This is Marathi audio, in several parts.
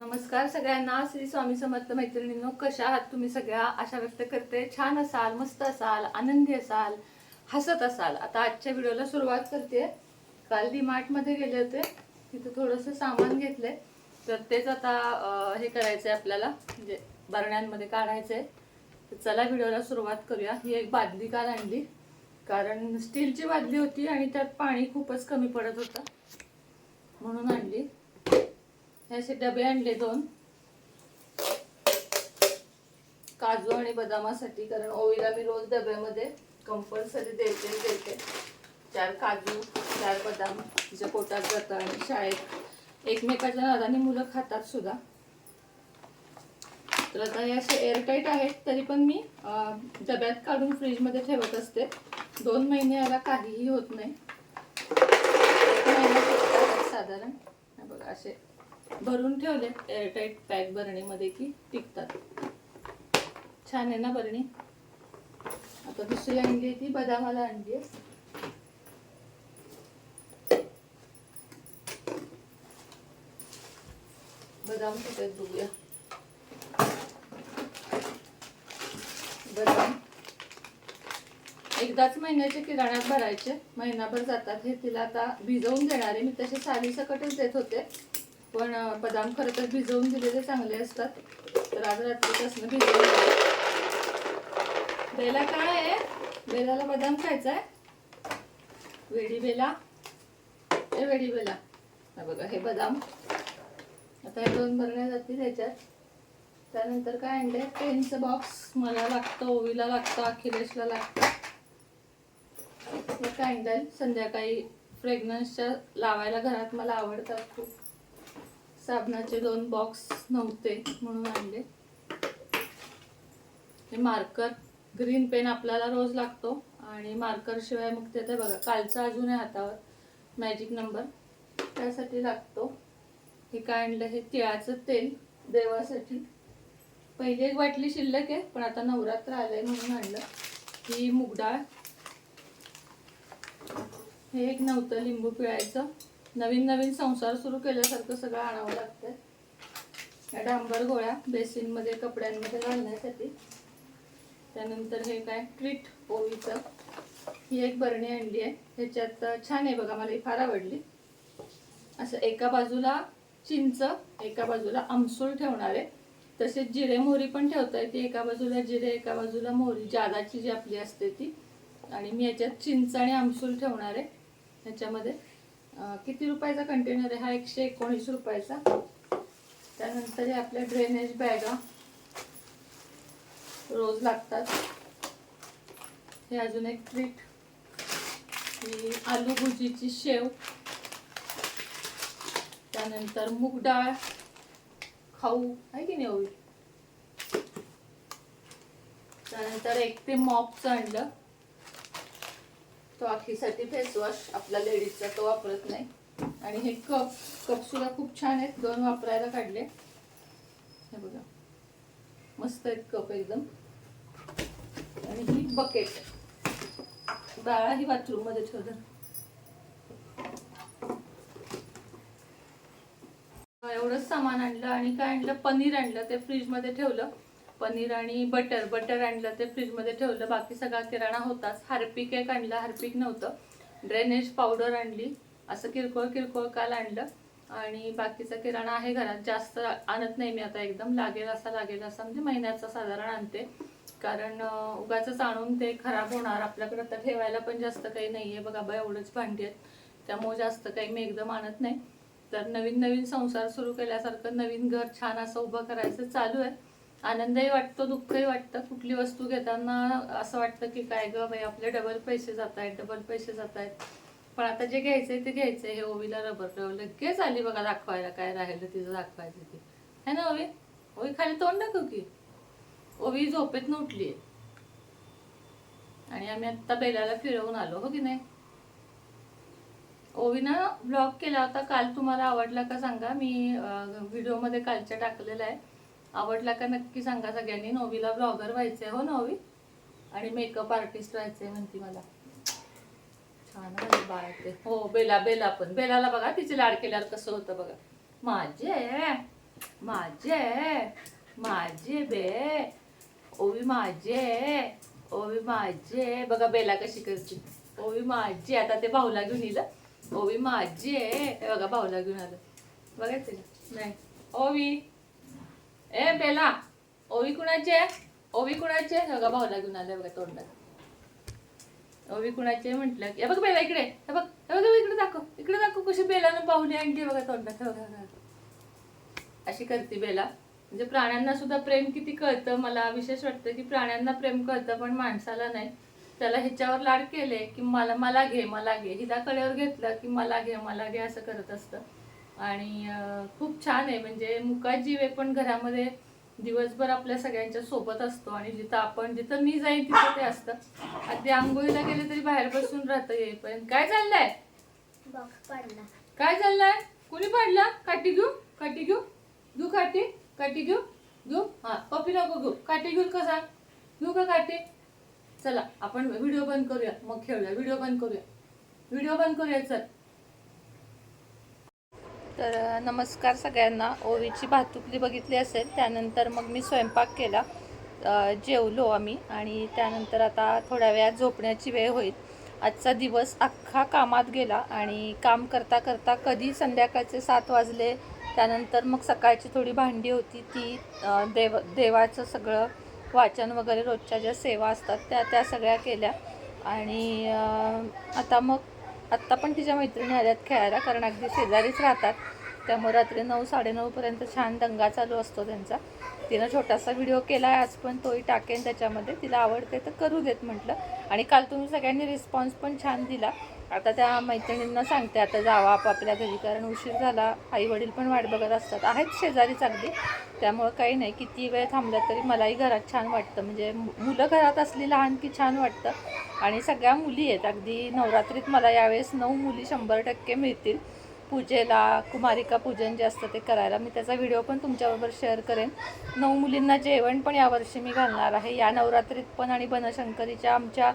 नमस्कार सगळ्यांना. श्री स्वामी समर्थ मैत्रिणींनो कशा आहात तुम्ही सगळ्या? आशा व्यक्त करते. छान असाल मस्त असाल आनंदी असाल हसत असाल. आता आजच्या व्हिडिओला सुरुवात करते. काल डी मार्टमध्ये गेले होते. तिथे थोडंसं सामान घेतले तर तेच आता हे हे करायचंय आपल्याला. म्हणजे बरण्यांमध्ये काढायचंय. तर चला व्हिडिओला सुरुवात करूया. ही एक बादली काल आणली. कारण स्टीलची बादली होती आणि त्यात पाणी खूपच कमी पडत होतं. म्हणून आणली. असे डबे आणले दोन. काजू आणि बदामासाठी कारण ओवीला मी रोज डब्यामध्ये कंपल्सरी देते देते. चार काजू चार बदाम तिच्या पोटात जातं आणि शाळेत एकमेकाच्या नादाने मुलं खातात सुद्धा. तर आता हे असे एअरटाईट आहेत तरी पण मी डब्यात काढून फ्रीजमध्ये ठेवत असते. दोन महिने याला काहीही होत नाही. साधारण. बघा असे भरून ठेवले एअरटाईट पॅक बरणीमध्ये की टिकतात. छान आहे ना बरणी आता दुसरी अंडी ती बदामाला अंडी आहे. बदाम कुठे बघूया. बदाम. एकदाच महिन्याचे किराण्यात भरायचे. महिनाभर जातात. हे तिला आता भिजवून देणारे मी तसे साली सकटच देत होते. पण बदाम खरं तर भिजवून दिलेले चांगले असतात. तर आज रात्रीपासून भिजवून बेला काय आहे? बेलाला बदाम खायचा आहे. वेडी बेला. हे वेडी बेला. हा बघा हे बदाम. आता हे दोन भरण्या जातील ह्याच्यात. त्यानंतर काय आणले पेनचं बॉक्स मला लागतं ओवीला लागतं अखिलेशला लागतं. काय कॅन्डल संध्याकाळी फ्रेग्रन्सच्या लावायला घरात मला आवडतात खूप. साबणाचे दोन बॉक्स नव्हते म्हणून आणले. हे मार्कर ग्रीन पेन आपल्याला रोज लागतो आणि मार्कर शिवाय मग ते तर बघा कालचा अजून आहे हातावर मॅजिक नंबर त्यासाठी लागतो. हे काय आणलं? हे तिळाचं तेल देवासाठी. पहिली एक बाटली शिल्लक आहे पण आता नवरात्र आलंय म्हणून आणलं. ही मुगडाळ हे एक नव्हतं लिंबू पिळायचं. नवीन नवीन संसार सुरू केल्यासारखं सगळं आणावं लागतं या डांबर गोळ्या बेसिनमध्ये कपड्यांमध्ये घालण्यासाठी. त्यानंतर हे काय ट्रीट पोळीचं ही एक बरणी अंडी आहे. ह्याच्यात छान आहे बघा मला ही फार आवडली. असं एका बाजूला चिंच एका बाजूला आमसूल ठेवणार आहे. तसेच जिरे मोहरी पण ठेवता येते एका बाजूला जिरे एका बाजूला मोहरी. जादाची जी आपली असते ती. आणि मी याच्यात चिंच आणि आमसूल ठेवणार आहे. ह्याच्यामध्ये किती रुपयाचा कंटेनर आहे? हा एकशे एकोणीस रुपयाचा. त्यानंतर हे आपल्या ड्रेनेज बॅगा रोज लागतात. हे अजून एक ट्रीट ही आलू भुजीची शेव. त्यानंतर मूग डाळ. खाऊ. आहे की नाही त्यानंतर एक ते मॉपचं आणलं तो आखीसाठी फेसवॉश आपला लेडीजचा तो वापरत नाही. आणि हे कप कप सुद्धा खूप छान आहेत. दोन वापरायला काढले. हे बघा. मस्त आहेत कप एकदम. आणि ही बकेट बाळा ही बाथरूममध्ये ठेवलं एवढंच सामान आणलं आणि काय आणलं? पनीर आणलं. ते फ्रीजमध्ये ठेवलं. पनीर आणि बटर बटर आणलं ते फ्रीजमध्ये ठेवलं. बाकी सगळा किराणा होताच. हार्पिक एक आणलं हार्पिक नव्हतं. ड्रेनेज पावडर आणली. असं किरकोळ किरकोळ काल आणलं. आणि बाकीचा किराणा आहे घरात. जास्त आणत नाही मी आता एकदम. लागेल असा लागेल असा. म्हणजे महिन्याचा साधारण आणते. कारण उगाच आणून ते खराब होणार. आपल्याकडे आता ठेवायला पण जास्त काही नाही आहे बघा बा एवढंच भांडी आहेत. त्यामुळे जास्त काही मी एकदम आणत नाही. तर नवीन नवीन संसार सुरू केल्यासारखं नवीन घर छान असं उभं करायचं चालू आहे. आनंदही वाटतो दुःखही वाटतं. कुठली वस्तू घेताना असं वाटतं की काय ग बाई आपले डबल पैसे जात आहेत डबल पैसे जात आहेत पण आता जे घ्यायचंय ते घ्यायचंय. हे ओवीला रबर लगेच आली बघा दाखवायला काय राहिलं तिचं दाखवायचं ते. है ना ओवी? ओवी खाली तोंड दाखव की. ओवी झोपेत उठली आणि आम्ही आता बेलाला फिरवून आलो हो की नाही? ओवीनं ब्लॉग केला होता. काल तुम्हाला आवडला का सांगा. मी व्हिडिओमध्ये कालच्या टाकलेला आहे. आवडला का नक्की सांगा सगळ्यांनी. नोवीला ब्लॉगर व्हायचंय हो ना आणि मेकअप आर्टिस्ट व्हायचंय म्हणती मला. छान बाय म्हणजे बाळ ते. हो बेला बेला पण. बेलाला बघा तिचे लाड केल्यावर कसं होतं बघा. माझे माझे माझे बे. ओवी माझे ओवी माझे बघा बेला कशी करते. ओवी माझी आता ते भाऊला घेऊन येईल. ओवी माझी आहे. बघा भाऊला घेऊन आलं. बघा तिला. नाही. ओवी. ए बेला ओवी कुणाची आहे? ओवी कुणाची आहे? बघा भाऊला घेऊन आले बघा तोंडात. ओवी कुणाची आहे म्हटलं हे बघ बेला इकडे. हे बघ हे बघ इकडे दाखव. इकडे दाखव कशी बेलानं पाहुणे आणली बघा तोंडात. बघा अशी करते बेला म्हणजे प्राण्यांना सुद्धा प्रेम किती कळतं. मला विशेष वाटतं की प्राण्यांना प्रेम कळतं पण माणसाला नाही. त्याला ह्याच्यावर लाड केले की मला मला घे मला घे. हिला कडेवर घेतलं की मला घे मला घे असं करत असतं. आणि खूप छान आहे. म्हणजे मुका जीव आहे पण घरामध्ये दिवसभर आपल्या सगळ्यांच्या सोबत असतो आणि जिथं आपण जिथं मी जाईन तिथं ते असतं. अगदी आंघोळीला गेले तरी बाहेर बसून राहतं येईपर्यंत काय चाललंय? काय चाललंय? कुणी पाडला? काठी घेऊ? काठी घेऊ? घेऊ काठी? काठी घेऊ? घेऊ? हा पप्पी नको घेऊ. काठी घेऊ कसा? घेऊ का काठी? चला आपण व्हिडिओ बंद करूया. मग खेळूया. व्हिडिओ बंद करूया. व्हिडिओ बंद करूया चल. तर नमस्कार सगळ्यांना. ओवीची भातुकली बघितली असेल त्यानंतर मग मी स्वयंपाक केला. जेवलो आम्ही आणि त्यानंतर आता थोड्या वेळात झोपण्याची वेळ होईल. आजचा दिवस अख्खा कामात गेला आणि काम करता करता कधी संध्याकाळचे सात वाजले त्यानंतर मग सकाळची थोडी भांडी होती ती देव देवाचं सगळं वाचन वगैरे रोजच्या ज्या सेवा असतात त्या त्या सगळ्या केल्या. आणि आता मग आत्ता पण तिच्या मैत्रिणी आल्यात खेळायला कारण अगदी शेजारीच राहतात. त्यामुळे रात्री नऊ साडेनऊपर्यंत छान दंगा चालू असतो त्यांचा. तिनं छोटासा व्हिडिओ केला आहे आज पण तोही टाकेन त्याच्यामध्ये. तिला आवडते तर करू देत म्हटलं. आणि काल तुम्ही सगळ्यांनी रिस्पॉन्स पण छान दिला. आता त्या मैत्रिणींना सांगते आता जावा आपापल्या घरी कारण उशीर झाला. आई वडील पण वाट बघत असतात. आहेत शेजारीच अगदी त्यामुळं काही नाही किती वेळ थांबलं तरी मलाही घरात छान वाटतं. म्हणजे मुलं घरात असली लहान की छान वाटतं. आणि सगळ्या मुली आहेत. अगदी नवरात्रीत मला यावेळेस नऊ मुली शंभर टक्के मिळतील. पूजेला कुमारिका पूजन जे असतं ते करायला मी त्याचा व्हिडिओ पण तुमच्याबरोबर शेअर करेन. नऊ मुलींना जेवण पण यावर्षी मी घालणार आहे. या नवरात्रीत पण आणि बनशंकरीच्या आमच्या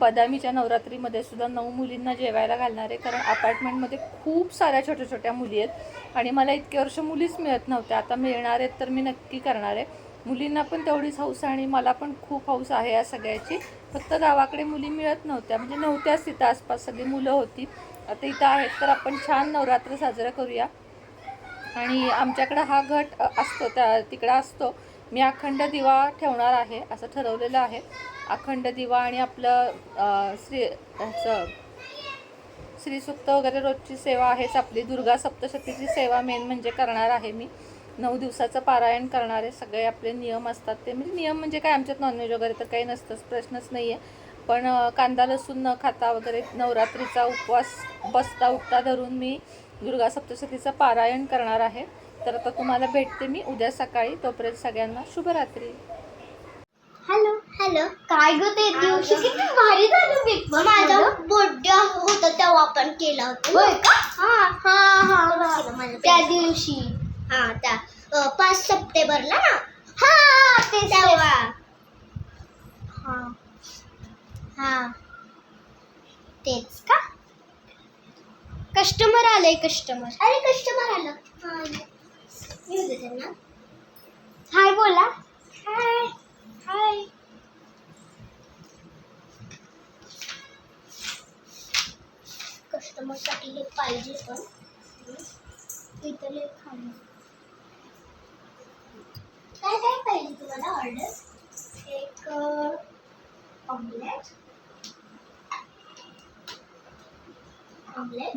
बदामीच्या नवरात्रीमध्ये सुद्धा नऊ मुलींना जेवायला घालणार आहे. कारण अपार्टमेंटमध्ये खूप साऱ्या छोट्या छोट्या मुली आहेत. आणि मला इतके वर्ष मुलीच मिळत नव्हत्या. आता मिळणार आहेत तर मी नक्की करणार आहे. मुलींना पण तेवढीच हौस आहे आणि मला पण खूप हौस आहे या सगळ्याची. फक्त गावाकडे मुली मिळत नव्हत्या. म्हणजे नव्हत्याच तिथं आसपास सगळी मुलं होती. आता इथं आहेत तर आपण छान नवरात्र साजरा करूया. आणि आमच्याकडं हा घट असतो. त्या तिकडं असतो. मी अखंड दिवा ठेवणार आहे असं ठरवलेलं आहे. अखंड दिवा आणि आपलं श्री ह्याचं श्रीसुक्त वगैरे रोजची सेवा आहेच आपली. दुर्गा सप्तशतीची सेवा मेन म्हणजे करणार आहे मी. नऊ दिवसाचं पारायण करणारे सगळे आपले नियम असतात ते. म्हणजे नियम म्हणजे काय? आमच्यात नॉनव्हेज वगैरे तर काही नसतंच. प्रश्नच नाही आहे पण कांदा लसूण न खाता वगैरे नवरात्रीचा उपवास बसता उठता धरून मी दुर्गा सप्तशतीचं पारायण करणार आहे. तर आता तुम्हाला भेटते मी उद्या सकाळी. तोपर्यंत सगळ्यांना शुभरात्री. हॅलो. हॅलो. काय ग ते दिवशी किती भारी झालं बॉस माझा बर्थडे होता तेव्हा आपण केला होता. होय का? हा हा हा. त्या दिवशी. हा त्या पाच सप्टेंबरला ना? हा ते तेव्हा. हा. हा. तेच का? कस्टमर आलंय कस्टमर. अरे कस्टमर आलं. हा हाय बोला. हाय. हाय. कस्टमरसाठी हे पाहिजे पण. इथले खाणे काय काय पाहिजे तुम्हाला ऑर्डर एक ऑमलेट ऑमलेट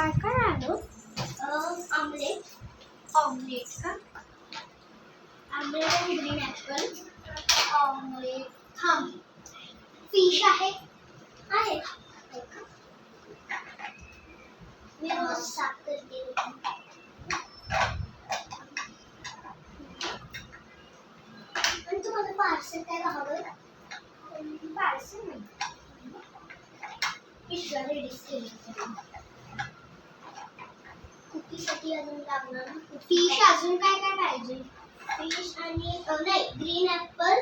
काय काय आलो ऑमलेट ऑमलेट का ऑमलेट आणि ग्रीन ॲपल ऑमलेट थांब फिश आहे आहे मी रोज साफ करते पण तुम्हाला पार्सल काय हवं पार्सल नाही पिशव्या रेडीच केली कुकीसाठी अजून लागणार फिश अजून काय काय पाहिजे फिश आणि अ, नाही green apple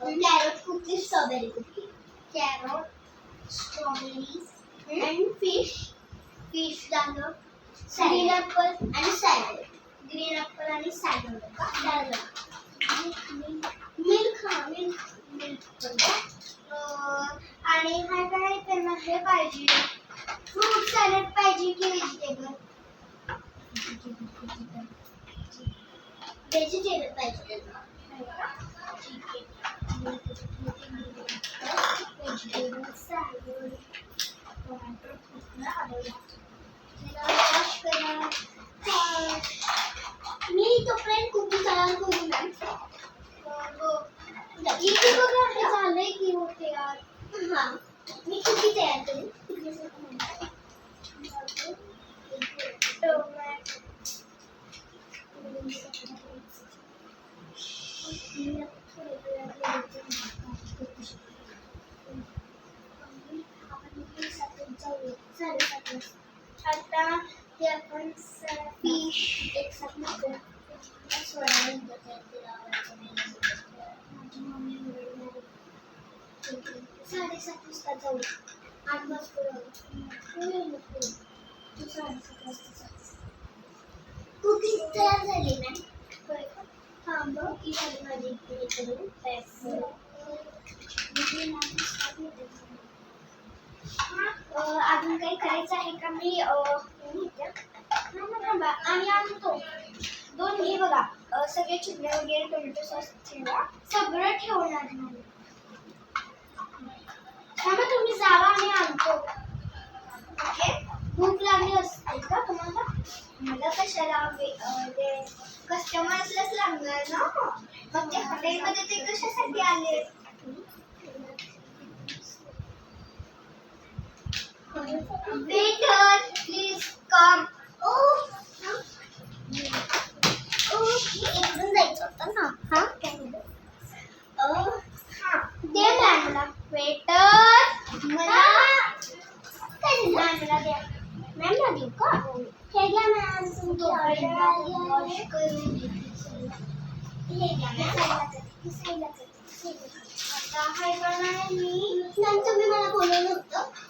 carrot cookie strawberry cookie carrot strawberry and fish fish झालं ग्रीन ऍपल आणि सॅलड ग्रीन ऍपल आणि सॅलड सॅलड मिल्क हा मिल्क मिल्क आणि काय काय त्यांना? हे पाहिजे. फ्रूट सॅलड पाहिजे की व्हेजिटेबल व्हेजिटेबल पाहिजे त्यांना. व्हेजिटेबल सॅलड टोमॅटो वॉश आता ते आपण फिश एक साथ सोळा साडेसात वाजता जाऊ. आठ वाजता कुकिंग तयार झाली ना? हां बघ की झाली माझी करून अजून काही करायचं आहे का? मी थांबा आणतो. दोन घे बघा. सगळे चिमणे वगैरे टोमॅटो सॉस ठेवा सगळं ठेवणार नाही थांबा तुम्ही जावा आम्ही आणतो. ओके? भूक लागली असते का तुम्हाला? मला कशाला ते कस्टमर्सलाच लागणार ना? मग ते हॉटेलमध्ये ते कशासाठी आले वेटर प्लीज कम ओ इकडून जायचं होतं ना हा हा दे मॅमला वेटर मला काय दिलं मॅमला द्या मॅमला देऊ का हे घ्या मॅम तुमची ऑर्डर वॉश करून हे घ्या मॅम आता हाय बनणार मी नंतर तुम्ही मला बोलवलं होतं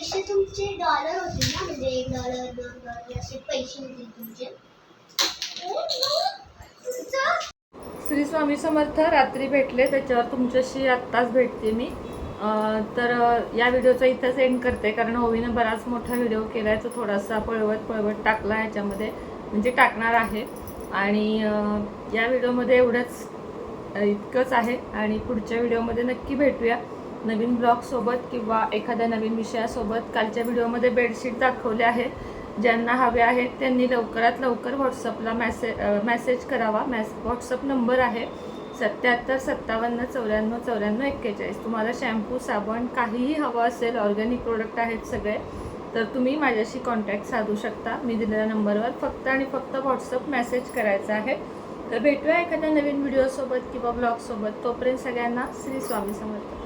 पैसे तुमचे डॉलर होते ना म्हणजे एक डॉलर दोन डॉलर असे पैसे होते तुमचे. श्री स्वामी समर्थ रात्री भेटले त्याच्यावर तुमच्याशी आत्ताच भेटते मी. तर या व्हिडिओचा इथंच एंड करते कारण ओवीनं बराच मोठा व्हिडिओ केला आहे तो थोडासा पळवत पळवत टाकला याच्यामध्ये म्हणजे टाकणार आहे. आणि या व्हिडिओमध्ये एवढंच इतकंच आहे. आणि पुढच्या व्हिडिओमध्ये नक्की भेटूया. नवीन ब्लॉगसोबत किंवा एखाद्या नवीन विषयासोबत कालच्या व्हिडिओमध्ये बेडशीट दाखवले आहे. ज्यांना हवे आहेत त्यांनी लवकरात लवकर व्हॉट्सअपला मॅसे मॅसेज करावा. मॅस व्हॉट्सअप नंबर आहे सत्याहत्तर सत्तावन्न चौऱ्याण्णव चौऱ्याण्णव एक्केचाळीस. तुम्हाला शॅम्पू साबण काहीही हवं असेल ऑर्गॅनिक प्रोडक्ट आहेत सगळे तर तुम्ही माझ्याशी कॉन्टॅक्ट साधू शकता. मी दिलेल्या नंबरवर फक्त आणि फक्त व्हॉट्सअप मेसेज करायचा आहे. तर भेटूया एखाद्या नवीन व्हिडिओसोबत किंवा ब्लॉगसोबत. तोपर्यंत सगळ्यांना श्री स्वामी समर्थ.